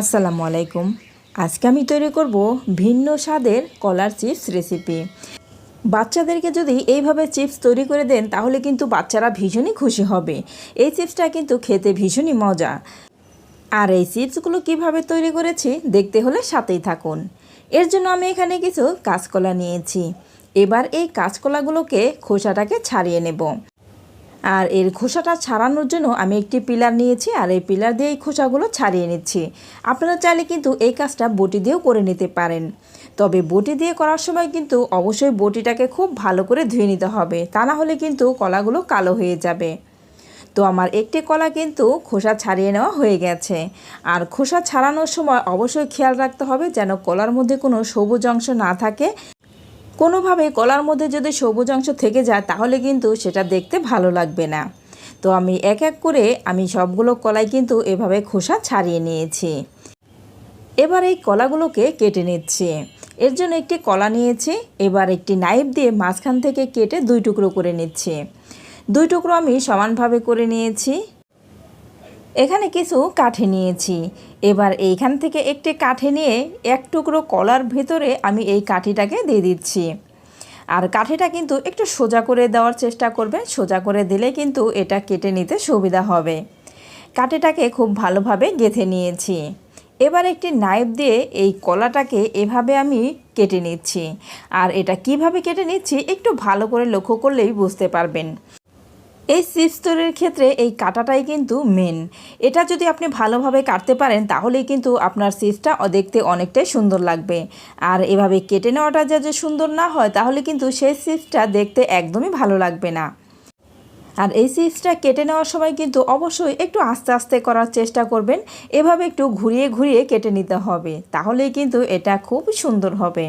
আসসালামু আলাইকুম। আজকে আমি তৈরি করব ভিন্ন স্বাদের কলার চিপস রেসিপি। বাচ্চাদেরকে যদি এইভাবে চিপস তৈরি করে দেন, তাহলে কিন্তু বাচ্চারা ভীষণই খুশি হবে। এই চিপসটা কিন্তু খেতে ভীষণই মজা। আর এই চিপসগুলো কীভাবে তৈরি করেছি, দেখতে হলে সাথেই থাকুন। এর জন্য আমি এখানে কিছু কাঁচকলা নিয়েছি। এবার এই কাঁচকলাগুলোকে খোসাটাকে ছাড়িয়ে নেব। আর এর খোসাটা ছাড়ানোর জন্য আমি একটি পিলার নিয়েছি আর এই পিলার দিয়ে এই খোসাগুলো ছাড়িয়ে নিচ্ছি। আপনারা চাইলে কিন্তু এই কাজটা বটি দিয়েও করে নিতে পারেন। তবে বটি দিয়ে করার সময় কিন্তু অবশ্যই বটিটাকে খুব ভালো করে ধুয়ে নিতে হবে, তা না হলে কিন্তু কলাগুলো কালো হয়ে যাবে। তো আমার একটি কলা কিন্তু খোসা ছাড়িয়ে নেওয়া হয়ে গেছে। আর খোসা ছাড়ানোর সময় অবশ্যই খেয়াল রাখতে হবে যেন কলার মধ্যে কোনো সবুজ অংশ না থাকে। কোনোভাবে কলার মধ্যে যদি সবুজ অংশ থেকে যায়, তাহলে কিন্তু সেটা দেখতে ভালো লাগবে না। তো আমি এক এক করে আমি সবগুলো কলাই কিন্তু এভাবে খোসা ছাড়িয়ে নিয়েছি। এবার এই কলাগুলোকে কেটে নিচ্ছি। এর জন্য একটি কলা নিয়েছি, এবার একটি নাইফ দিয়ে মাঝখান থেকে কেটে দুই টুকরো করে নিচ্ছি। দুই টুকরো আমি সমানভাবে করে নিয়েছি। এখানে কিছু কাঠে নিয়েছি। এবার এইখান থেকে একটি কাঠে নিয়ে এক টুকরো কলার ভেতরে আমি এই কাঠিটাকে দিয়ে দিচ্ছি। আর কাঠিটা কিন্তু একটু সোজা করে দেওয়ার চেষ্টা করবে। সোজা করে দিলে কিন্তু এটা কেটে নিতে সুবিধা হবে। কাঠিটাকে খুব ভালোভাবে গেঁথে নিয়েছি। এবার একটি নাইফ দিয়ে এই কলাটাকে এভাবে আমি কেটে নিচ্ছি। আর এটা কীভাবে কেটে নিচ্ছি একটু ভালো করে লক্ষ্য করলেই বুঝতে পারবেন। এই চিপস তৈরির ক্ষেত্রে এই কাটাটাই কিন্তু মেন এটা যদি আপনি ভালোভাবে কাটতে পারেন, তাহলেই কিন্তু আপনার চিপসটা দেখতে অনেকটাই সুন্দর লাগবে। আর এভাবে কেটে নেওয়াটা যা, যে সুন্দর না হয়, তাহলে কিন্তু সেই চিপসটা দেখতে একদমই ভালো লাগবে না। আর এই চিপসটা কেটে নেওয়ার সময় কিন্তু অবশ্যই একটু আস্তে আস্তে করার চেষ্টা করবেন। এভাবে একটু ঘুরিয়ে ঘুরিয়ে কেটে নিতে হবে, তাহলেই কিন্তু এটা খুব সুন্দর হবে।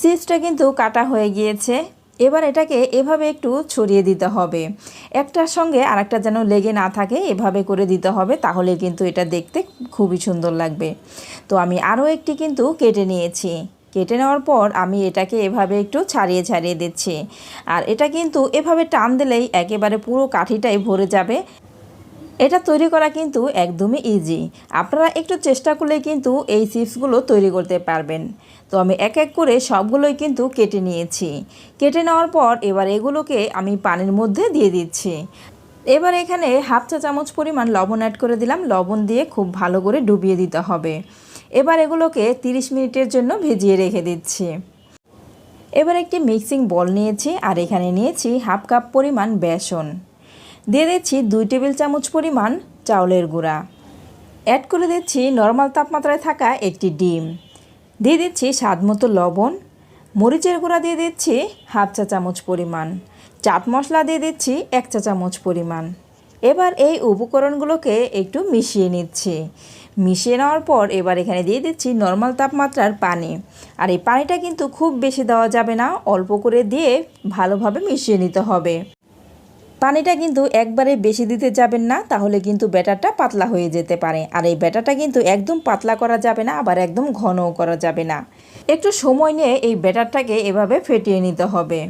চিপসটা কিন্তু কাটা হয়ে গিয়েছে। এবার এটাকে এভাবে একটু ছড়িয়ে দিতে হবে। একটার সঙ্গে আরেকটা যেন লেগে না থাকে, এভাবে করে দিতে হবে, তাহলে কিন্তু এটা দেখতে খুবই সুন্দর লাগবে। তো আমি আরও একটি কিন্তু কেটে নিয়েছি। কেটে নেওয়ার পর আমি এটাকে এভাবে একটু ছাড়িয়ে ছাড়িয়ে দিচ্ছি। আর এটা কিন্তু এভাবে টান দিলেই একেবারে পুরো কাঠিটাই ভরে যাবে। এটা তৈরি করা কিন্তু একদমই ইজি আপনারা একটু চেষ্টা করলেই কিন্তু এই চিপসগুলো তৈরি করতে পারবেন। তো আমি এক এক করে সবগুলোই কিন্তু কেটে নিয়েছি। কেটে নেওয়ার পর এবার এগুলোকে আমি পানির মধ্যে দিয়ে দিচ্ছি। এবার এখানে হাফ চা চামচ পরিমাণ লবণ অ্যাড করে দিলাম। লবণ দিয়ে খুব ভালো করে ডুবিয়ে দিতে হবে। এবার এগুলোকে 30 মিনিটের জন্য ভেজিয়ে রেখে দিচ্ছি। এবার একটি মিক্সিং বল নিয়েছি আর এখানে নিয়েছি হাফ কাপ পরিমাণ বেসন। দিয়ে দিচ্ছি দুই টেবিল চামচ পরিমাণ চাউলের গুঁড়া। অ্যাড করে দিচ্ছি নর্মাল তাপমাত্রায় থাকা একটি ডিম। দিয়ে দিচ্ছি স্বাদ মতো লবণ। মরিচের গুঁড়া দিয়ে দিচ্ছি হাফ চা চামচ পরিমাণ। চাট মশলা দিয়ে দিচ্ছি এক চা চামচ পরিমাণ। এবার এই উপকরণগুলোকে একটু মিশিয়ে নিচ্ছি। মিশিয়ে নেওয়ার পর এবার এখানে দিয়ে দিচ্ছি নর্মাল তাপমাত্রার পানি। আর এই পানিটা কিন্তু খুব বেশি দেওয়া যাবে না, অল্প করে দিয়ে ভালোভাবে মিশিয়ে নিতে হবে। পানিটা কিন্তু একবারে বেশি দিতে যাবেন না, তাহলে কিন্তু ব্যাটারটা পাতলা হয়ে যেতে পারে। আর এই ব্যাটারটা কিন্তু একদম পাতলা করা যাবে না, আবার একদম ঘনও করা যাবে না। একটু সময় নিয়ে এই ব্যাটারটাকে এভাবে ফেটিয়ে নিতে হবে।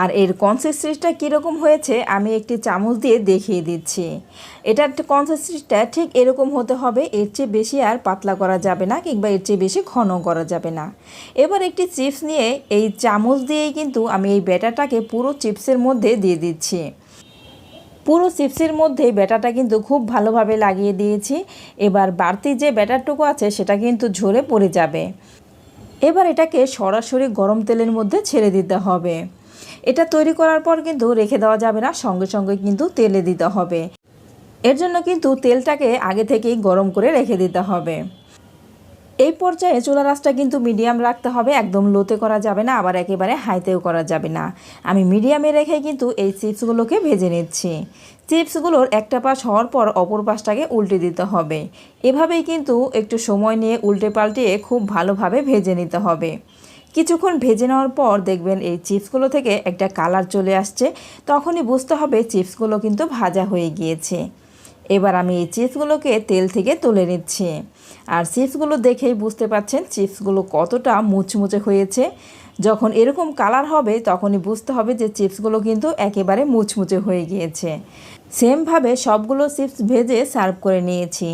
আর এর কনসিস্টেন্সিটা কীরকম হয়েছে, আমি একটি চামচ দিয়ে দেখিয়ে দিচ্ছি। এটার কনসিস্টেন্সিটা ঠিক এরকম হতে হবে, এর চেয়ে বেশি আর পাতলা করা যাবে না, কিংবা এর চেয়ে বেশি ঘন করা যাবে না। এবার একটি চিপস নিয়ে এই চামচ দিয়েই কিন্তু আমি এই ব্যাটারটাকে পুরো চিপসের মধ্যে দিয়ে দিচ্ছি। পুরো চিপসের মধ্যে ব্যাটারটা কিন্তু খুব ভালোভাবে লাগিয়ে দিয়েছি। এবার বাড়তি যে ব্যাটারটুকু আছে, সেটা কিন্তু ঝরে পড়ে যাবে। এবার এটাকে সরাসরি গরম তেলের মধ্যে ছেড়ে দিতে হবে। এটা তৈরি করার পর কিন্তু রেখে দেওয়া যাবে না, সঙ্গে সঙ্গে কিন্তু তেলে দিতে হবে। এর জন্য কিন্তু তেলটাকে আগে থেকেই গরম করে রেখে দিতে হবে। এই পর্যায়ে চুলা রাসটা কিন্তু মিডিয়াম রাখতে হবে, একদম লোতে করা যাবে না, আবার একেবারে হাইতেও করা যাবে না। আমি মিডিয়ামে রেখে কিন্তু এই চিপসগুলোকে ভেজে নিচ্ছি। চিপসগুলোর একটা পাশ হওয়ার পর অপর পাশটাকে উল্টে দিতে হবে। এভাবেই কিন্তু একটু সময় নিয়ে উল্টে পাল্টিয়ে খুব ভালোভাবে ভেজে নিতে হবে। কিছুক্ষণ ভেজে নেওয়ার পর দেখবেন এই চিপসগুলো থেকে একটা কালার চলে আসছে, তখনই বুঝতে হবে চিপসগুলো কিন্তু ভাজা হয়ে গিয়েছে। এবার আমি এই চিপসগুলোকে তেল থেকে তুলে নিচ্ছি। আর চিপসগুলো দেখেই বুঝতে পাচ্ছেন চিপসগুলো কতটা মুচমুচে হয়েছে। যখন এরকম কালার হবে তখনই বুঝতে হবে যে চিপসগুলো কিন্তু একেবারে মুচমুচে হয়ে গিয়েছে। সেমভাবে সবগুলো চিপস ভেজে সার্ভ করে নিয়েছি।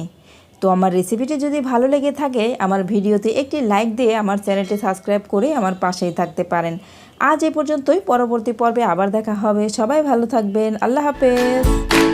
তো আমার রেসিপিটি যদি ভালো লেগে থাকে, আমার ভিডিওতে একটি লাইক দিয়ে আমার চ্যানেলটি সাবস্ক্রাইব করে আমার পাশেই থাকতে পারেন। আজ এ পর্যন্তই, পরবর্তী পর্বে আবার দেখা হবে। সবাই ভালো থাকবেন। আল্লাহ হাফেজ।